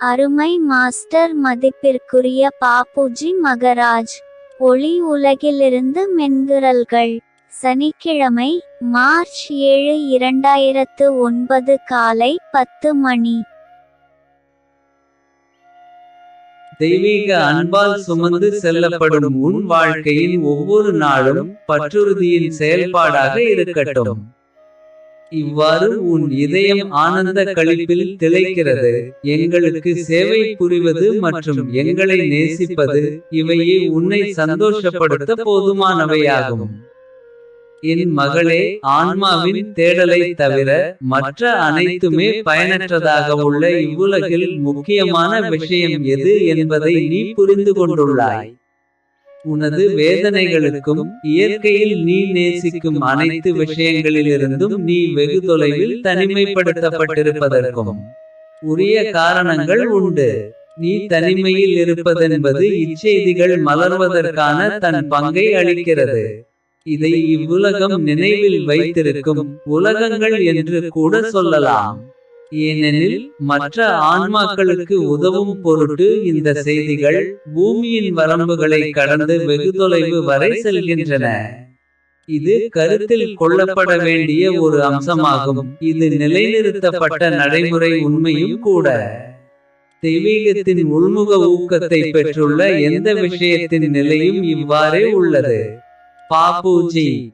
அருமை மாஸ்டர் மதிப்பிற்குரிய பாப்புஜி மகராஜ். ஒளி உலகிலிருந்து மென்குரல்கள் சனிக்கிழமை மார்ச் ஏழு இரண்டாயிரத்து ஒன்பது காலை பத்து மணி. தெய்வீக அன்பால் சுமந்து செல்லப்படும் உன் வாழ்க்கையின் ஒவ்வொரு நாளும் பற்றுறுதியின் செயல்பாடாக இருக்கட்டும். இவ்வாறு உன் இதயம் ஆனந்த கழிப்பில் திளைக்கிறது. எங்களுக்கு சேவை புரிவது மற்றும் எங்களை நேசிப்பது இவையே உன்னை சந்தோஷப்படுத்த போதுமானவையாகும். என் மகளே ஆன்மாவின் தேடலை தவிர மற்ற அனைத்துமே பயனற்றதாக உள்ள இவ்வுலகில் முக்கியமான விஷயம் எது என்பதை நீ புரிந்து கொண்டுள்ளாய். உனது வேதனைகளுக்கும் இயற்கையில் நீ நேசிக்கும் அனைத்து விஷயங்களிலிருந்தும் நீ வெகு தொலைவில் தனிமைப்படுத்தப்பட்டிருப்பதற்கும் உரிய காரணங்கள் உண்டு. நீ தனிமையில் இருப்பதென்பது இச்செய்திகள் மலர்வதற்கான தன் பங்கை அளிக்கிறது. இதை இவ்வுலகம் நினைவில் வைத்திருக்கும் உலகங்கள் என்று கூட சொல்லலாம். ஏனெனில் மற்ற ஆன்மாக்களுக்கு உதவும் பொருட்டு இந்த செய்திகள் பூமியின் வரம்புகளை கடந்து வெகு தொலைவு வரை செல்கின்றன. இது கருத்தில் கொள்ளப்பட வேண்டிய ஒரு அம்சமாகும். இது நிலைநிறுத்தப்பட்ட நடைமுறை உண்மையும் கூட. தெய்வீகத்தின் உள்முக ஊக்கத்தை பெற்றுள்ள எந்த விஷயத்தின் நிலையும் இவ்வாறே உள்ளது. பாபூஜி